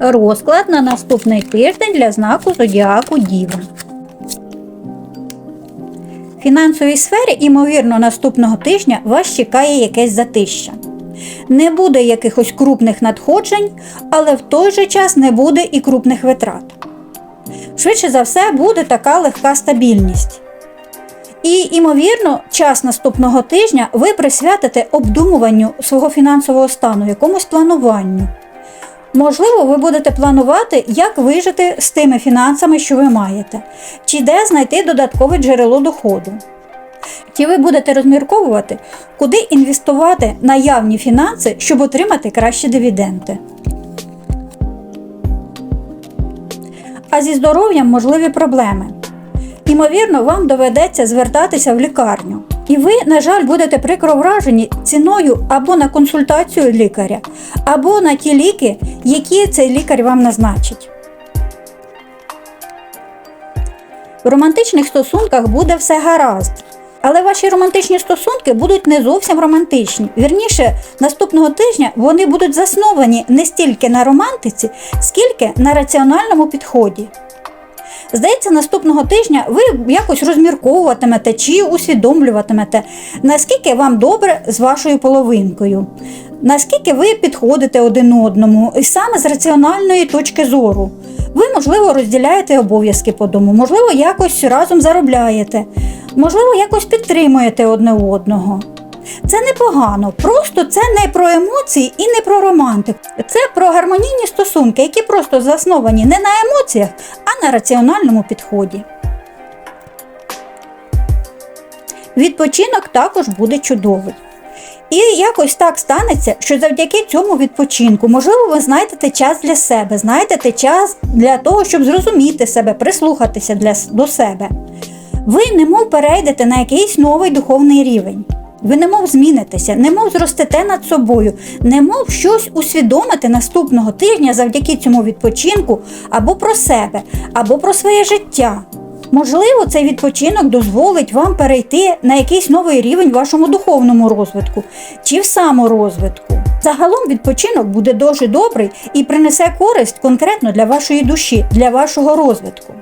Розклад на наступний тиждень для знаку зодіаку Діва. В фінансовій сфері, ймовірно, наступного тижня вас чекає якесь затища. Не буде якихось крупних надходжень, але в той же час не буде і крупних витрат. Швидше за все, буде така легка стабільність. І, ймовірно, час наступного тижня ви присвятите обдумуванню свого фінансового стану, якомусь плануванню. Можливо, ви будете планувати, як вижити з тими фінансами, що ви маєте, чи де знайти додаткове джерело доходу. Чи ви будете розмірковувати, куди інвестувати наявні фінанси, щоб отримати кращі дивіденди. А зі здоров'ям можливі проблеми. Ймовірно, вам доведеться звертатися в лікарню. І ви, на жаль, будете прикро вражені ціною або на консультацію лікаря, або на ті ліки, які цей лікар вам назначить. В романтичних стосунках буде все гаразд. Але ваші романтичні стосунки будуть не зовсім романтичні. Вірніше, наступного тижня вони будуть засновані не стільки на романтиці, скільки на раціональному підході. Здається, наступного тижня ви якось розмірковуватимете чи усвідомлюватимете, наскільки вам добре з вашою половинкою, наскільки ви підходите один одному, і саме з раціональної точки зору. Ви, можливо, розділяєте обов'язки по дому, можливо, якось разом заробляєте, можливо, якось підтримуєте одне одного. Це непогано, просто це не про емоції і не про романтику. Це про гармонійні стосунки, які просто засновані не на емоціях, на раціональному підході. Відпочинок також буде чудовий. І якось так станеться, що завдяки цьому відпочинку, можливо, ви знайдете час для себе, знайдете час для того, щоб зрозуміти себе, прислухатися для, до себе. Ви немов перейдете на якийсь новий духовний рівень. Ви немов змінитеся, немов зростете над собою, немов щось усвідомите наступного тижня завдяки цьому відпочинку або про себе, або про своє життя. Можливо, цей відпочинок дозволить вам перейти на якийсь новий рівень вашому духовному розвитку чи в саморозвитку. Загалом відпочинок буде дуже добрий і принесе користь конкретно для вашої душі, для вашого розвитку.